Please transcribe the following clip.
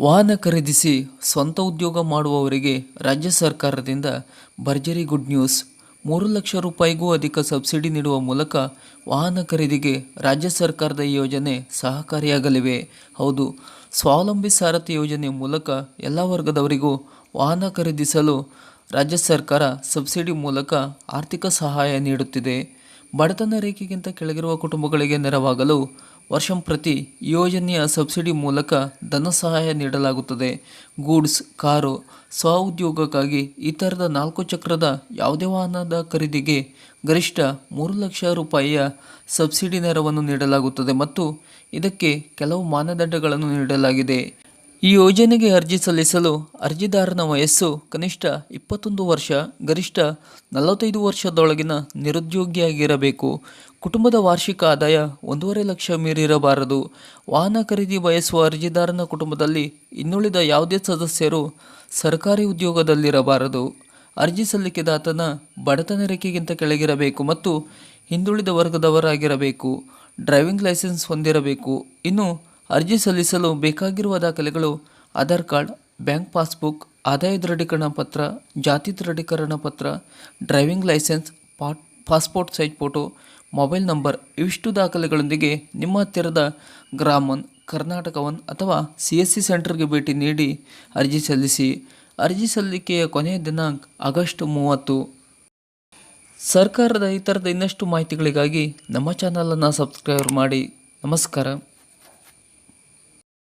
ವಾಹನ ಖರೀದಿಸಿ ಸ್ವಂತ ಉದ್ಯೋಗ ಮಾಡುವವರಿಗೆ ರಾಜ್ಯ ಸರ್ಕಾರದಿಂದ ಭರ್ಜರಿ ಗುಡ್ ನ್ಯೂಸ್. ಮೂರು ಲಕ್ಷ ರೂಪಾಯಿಗೂ ಅಧಿಕ ಸಬ್ಸಿಡಿ ನೀಡುವ ಮೂಲಕ ವಾಹನ ಖರೀದಿಗೆ ರಾಜ್ಯ ಸರ್ಕಾರದ ಯೋಜನೆ ಸಹಕಾರಿಯಾಗಲಿವೆ. ಹೌದು, ಸ್ವಾವಲಂಬಿ ಸಾರಥಿ ಯೋಜನೆ ಮೂಲಕ ಎಲ್ಲ ವರ್ಗದವರಿಗೂ ವಾಹನ ಖರೀದಿಸಲು ರಾಜ್ಯ ಸರ್ಕಾರ ಸಬ್ಸಿಡಿ ಮೂಲಕ ಆರ್ಥಿಕ ಸಹಾಯ ನೀಡುತ್ತಿದೆ. ಬಡತನ ರೇಖೆಗಿಂತ ಕೆಳಗಿರುವ ಕುಟುಂಬಗಳಿಗೆ ನೆರವಾಗಲು ವರ್ಷಂಪ್ರತಿ ಪ್ರತಿ ಯೋಜನೆಯ ಸಬ್ಸಿಡಿ ಮೂಲಕ ಧನ ಸಹಾಯ ನೀಡಲಾಗುತ್ತದೆ. ಗೂಡ್ಸ್, ಕಾರು, ಸ್ವ ಉದ್ಯೋಗಕ್ಕಾಗಿ ಈ ಥರದ ನಾಲ್ಕು ಚಕ್ರದ ಯಾವುದೇ ವಾಹನದ ಖರೀದಿಗೆ ಗರಿಷ್ಠ ಮೂರು ಲಕ್ಷ ರೂಪಾಯಿಯ ಸಬ್ಸಿಡಿ ನೆರವನ್ನು ನೀಡಲಾಗುತ್ತದೆ ಮತ್ತು ಇದಕ್ಕೆ ಕೆಲವು ಮಾನದಂಡಗಳನ್ನು ನೀಡಲಾಗಿದೆ. ಈ ಯೋಜನೆಗೆ ಅರ್ಜಿ ಸಲ್ಲಿಸಲು ಅರ್ಜಿದಾರನ ವಯಸ್ಸು ಕನಿಷ್ಠ ಇಪ್ಪತ್ತೊಂದು ವರ್ಷ, ಗರಿಷ್ಠ ನಲವತ್ತೈದು ವರ್ಷದೊಳಗಿನ ನಿರುದ್ಯೋಗಿಯಾಗಿರಬೇಕು. ಕುಟುಂಬದ ವಾರ್ಷಿಕ ಆದಾಯ ಒಂದೂವರೆ ಲಕ್ಷ ಮೀರಿರಬಾರದು. ವಾಹನ ಖರೀದಿ ಬಯಸುವ ಅರ್ಜಿದಾರನ ಕುಟುಂಬದಲ್ಲಿ ಇನ್ನುಳಿದ ಯಾವುದೇ ಸದಸ್ಯರು ಸರ್ಕಾರಿ ಉದ್ಯೋಗದಲ್ಲಿರಬಾರದು. ಅರ್ಜಿ ಸಲ್ಲಿಕೆದಾತನ ಬಡತನ ರೇಖೆಗಿಂತ ಕೆಳಗಿರಬೇಕು ಮತ್ತು ಹಿಂದುಳಿದ ವರ್ಗದವರಾಗಿರಬೇಕು. ಡ್ರೈವಿಂಗ್ ಲೈಸೆನ್ಸ್ ಹೊಂದಿರಬೇಕು. ಇನ್ನು ಅರ್ಜಿ ಸಲ್ಲಿಸಲು ಬೇಕಾಗಿರುವ ದಾಖಲೆಗಳು ಆಧಾರ್ ಕಾರ್ಡ್, ಬ್ಯಾಂಕ್ ಪಾಸ್ಬುಕ್, ಆದಾಯ ದೃಢೀಕರಣ ಪತ್ರ, ಜಾತಿ ದೃಢೀಕರಣ ಪತ್ರ, driving licence, pot, passport size photo, mobile number ಇವಿಷ್ಟು ದಾಖಲೆಗಳೊಂದಿಗೆ ನಿಮ್ಮ ಹತ್ತಿರದ ಗ್ರಾಮನ್, ಕರ್ನಾಟಕವನ್ ಅಥವಾ ಸಿ ಎಸ್ ಸಿ ಸೆಂಟರ್ಗೆ ಭೇಟಿ ನೀಡಿ ಅರ್ಜಿ ಸಲ್ಲಿಸಿ. ಅರ್ಜಿ ಸಲ್ಲಿಕೆಯ ಕೊನೆಯ ದಿನಾಂಕ ಆಗಸ್ಟ್ ಮೂವತ್ತು. ಸರ್ಕಾರದ ಈ ಥರದ ಇನ್ನಷ್ಟು ಮಾಹಿತಿಗಳಿಗಾಗಿ ನಮ್ಮ ಚಾನಲನ್ನು ಸಬ್ಸ್ಕ್ರೈಬ್ ಮಾಡಿ. ನಮಸ್ಕಾರ.